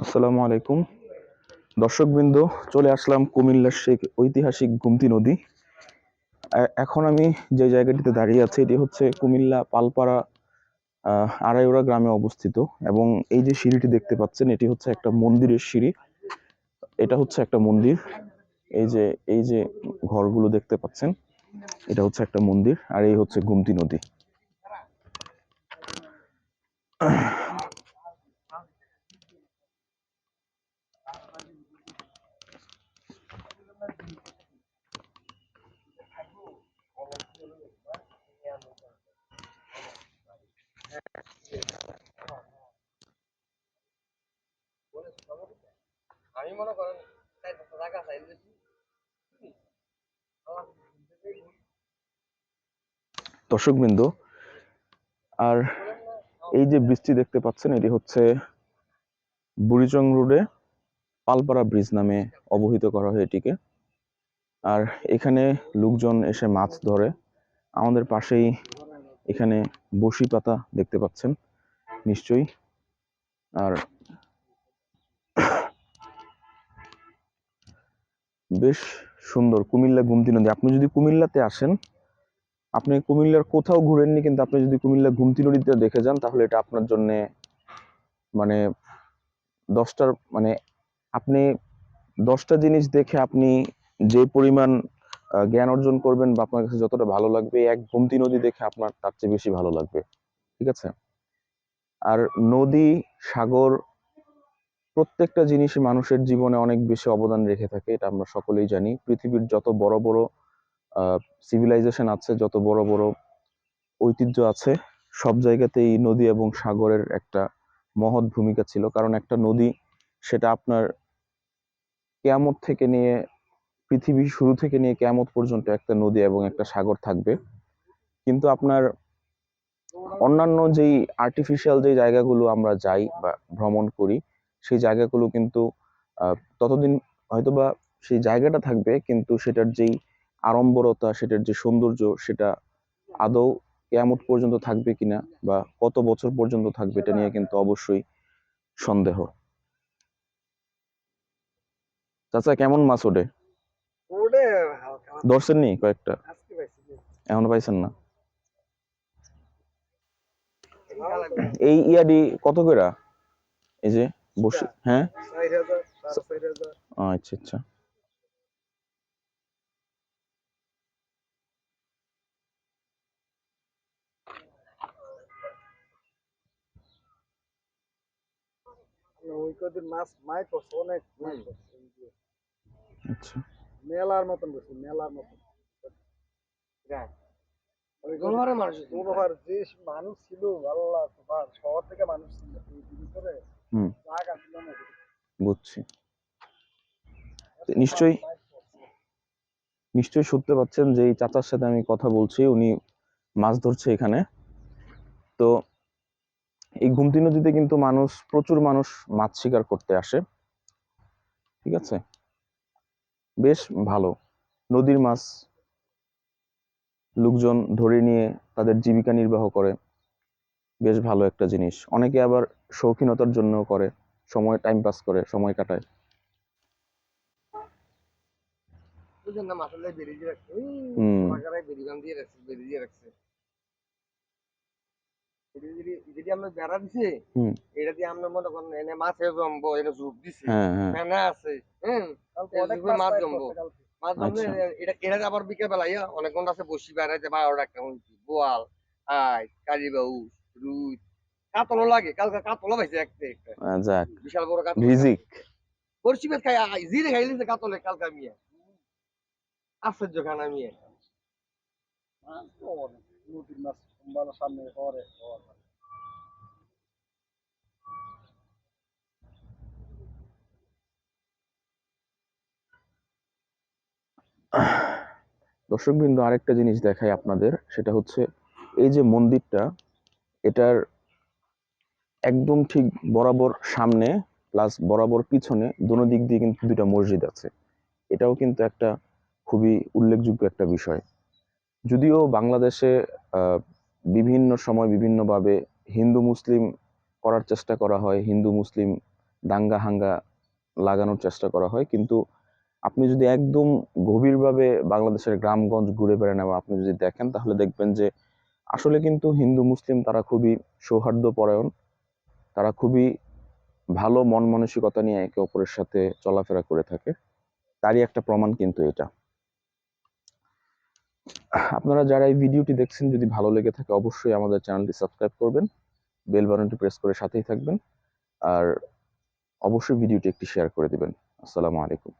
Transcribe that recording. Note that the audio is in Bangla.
আসসালামু আলাইকুম। দর্শকবৃন্দ, চলে আসলাম কুমিল্লার সেই ঐতিহাসিক গুমতি নদী। এখন আমি যে জায়গাটিতে দাঁড়িয়ে আছি, এটি হচ্ছে কুমিল্লা পালপাড়া আড়াইওড়া গ্রামে অবস্থিত এবং এই যে সিঁড়িটি দেখতে পাচ্ছেন, এটি হচ্ছে একটা মন্দিরের সিঁড়ি। এটা হচ্ছে একটা মন্দির। এই যে এই যে ঘরগুলো দেখতে পাচ্ছেন, এটা হচ্ছে একটা মন্দির আর এই হচ্ছে গুমতি নদী। আমি মনে করেন টাকা দর্শকবৃন্দ, আর এই যে বৃষ্টি দেখতে পাচ্ছেন, এটি হচ্ছে বুড়িচং রোডে পালপাড়া ব্রিজ নামে অবহিত করা হয় এটিকে। আর এখানে লোকজন এসে মাছ ধরে। আমাদের পাশেই এখানে বসি পাতা দেখতে পাচ্ছেন, নিশ্চয়ই। আর বেশ সুন্দর। কুমিল্লা গুমতি নদী। আপনি যদি কুমিল্লাতে আসেন, আপনি কুমিল্লার কোথাও ঘুরেননি, কিন্তু আপনি যদি কুমিল্লা গুমতি নদীতে দেখে যান, তাহলে এটা আপনার জন্য মানে দশটার মানে আপনি দশটা জিনিস দেখে আপনি যে পরিমাণ জ্ঞান অর্জন করবেন বা আপনার কাছে যতটা ভালো লাগবে, এক গুমতি নদী দেখে আপনার তার চেয়ে বেশি ভালো লাগবে। ঠিক আছে? আর নদী, সাগর প্রত্যেকটা জিনিসই মানুষের জীবনে অনেক বেশি অবদান রেখে থাকে, এটা আমরা সকলেই জানি। পৃথিবীর যত বড় বড় সিভিলাইজেশন আছে, যত বড় বড় ঐতিহ্য আছে, সব জায়গাতেই নদী এবং সাগরের একটা মহৎ ভূমিকা ছিল। কারণ একটা নদী, সেটা আপনার কেয়ামত থেকে নিয়ে, পৃথিবী শুরু থেকে নিয়ে কেয়ামত পর্যন্ত একটা নদী এবং একটা সাগর থাকবে। কিন্তু আপনার অন্যান্য যেই আর্টিফিশিয়াল যে জায়গাগুলো আমরা যাই বা ভ্রমণ করি সেই জায়গাগুলো কিন্তু ততদিন হয়তোবা সেই জায়গাটা থাকবে কিন্তু সেটার যেই আড়ম্বরতা সেটার যে সৌন্দর্য সেটা আদৌ কেয়ামত পর্যন্ত থাকবে কিনা বা কত বছর পর্যন্ত থাকবে এটা নিয়ে কিন্তু অবশ্যই সন্দেহ। চাচা কেমন মাছ ওঠে? ধরছেন নি কয়েকটা? এখনও পাইছেন না? এই ইয়াডি কত কইরা? এই যে বসে হ্যাঁ? আচ্ছা আচ্ছা। ওই কদিন মাছ মাই করছে অনেক করছে আচ্ছা। মেলার মতন বসে মেলার মতন। মানুষ ছিল। গরুহার যে মানুষ ছিল আল্লাহ শহর থেকে মানুষ ছিল হুম। বুঝছি। তো নিশ্চয়ই নিশ্চয়ই শুনতে পাচ্ছেন যে এই চাচার সাথে আমি কথা বলছি উনি মাছ ধরছে এখানে। তো এই ঘুমতি নদীতে কিন্তু মানুষ প্রচুর মানুষ মাছ শিকার করতে আসে। ঠিক আছে? বেশ ভালো। নদীর মাছ লোকজন ধরে নিয়ে তাদের জীবিকা নির্বাহ করে। বেশ ভালো একটা জিনিস। অনেকে আবার শৌখিনতার জন্য করে সময় টাইম পাস করে সময় কাটায়। হুম। যদি- যদি আমরা বেড়া দিছি এটা দিয়ে আমরা মনে করেন এনে মাছে জমবো এটা ঝুপ দিছি। হ্যাঁ হ্যাঁ। ফেনা আছে যুগে মাছ মাছ পাই জমবো। মাছ জমলে আচ্ছা। এটা এটা আবার বিকেল অনেক ঘণ্টা আছে বসি বেড়াইতে বারোটা একটা বোয়াল আই কারিবাউ রুই কাতলও লাগে কালকে কাতলা পাইছে একটা। একটা যাক বিশাল বড় কাতল। রিজিক। বড়শি বেত খাই জিরে খাইলে কাতলে কালকা মিয়া আশ্চর্য খানা মিয়া মাছ তো অনেক নদীর মাছ ভালো সামনে শহরে দর্শকবৃন্দ আরেকটা জিনিস দেখাই আপনাদের সেটা হচ্ছে এই যে মন্দিরটা এটার একদম ঠিক বরাবর সামনে প্লাস বরাবর পিছনে দোনো দিক দিয়ে কিন্তু দুইটা মসজিদ আছে। এটাও কিন্তু একটা খুবই উল্লেখযোগ্য একটা বিষয়। যদিও বাংলাদেশে বিভিন্ন সময় বিভিন্নভাবে হিন্দু মুসলিম করার চেষ্টা করা হয়, হিন্দু মুসলিম দাঙ্গা হাঙ্গা লাগানোর চেষ্টা করা হয়, কিন্তু আপনি যদি একদম গভীরভাবে বাংলাদেশের গ্রামগঞ্জ ঘুরে বেড়ান এবং আপনি যদি দেখেন, তাহলে দেখবেন যে আসলে কিন্তু হিন্দু, মুসলিম তারা খুবই সৌহার্দ্যপরায়ণ। তারা খুবই ভালো মন মানসিকতা নিয়ে একে অপরের সাথে চলাফেরা করে থাকে। তারই একটা প্রমাণ কিন্তু এটা। আপনারা যারা এই ভিডিওটি দেখছেন, যদি ভালো লেগে থাকে অবশ্যই আমাদের চ্যানেলটি সাবস্ক্রাইব করবেন, বেল বাটনটি প্রেস করে সাথেই থাকবেন, আর অবশ্যই ভিডিওটি একটি শেয়ার করে দিবেন। আসসালামু আলাইকুম।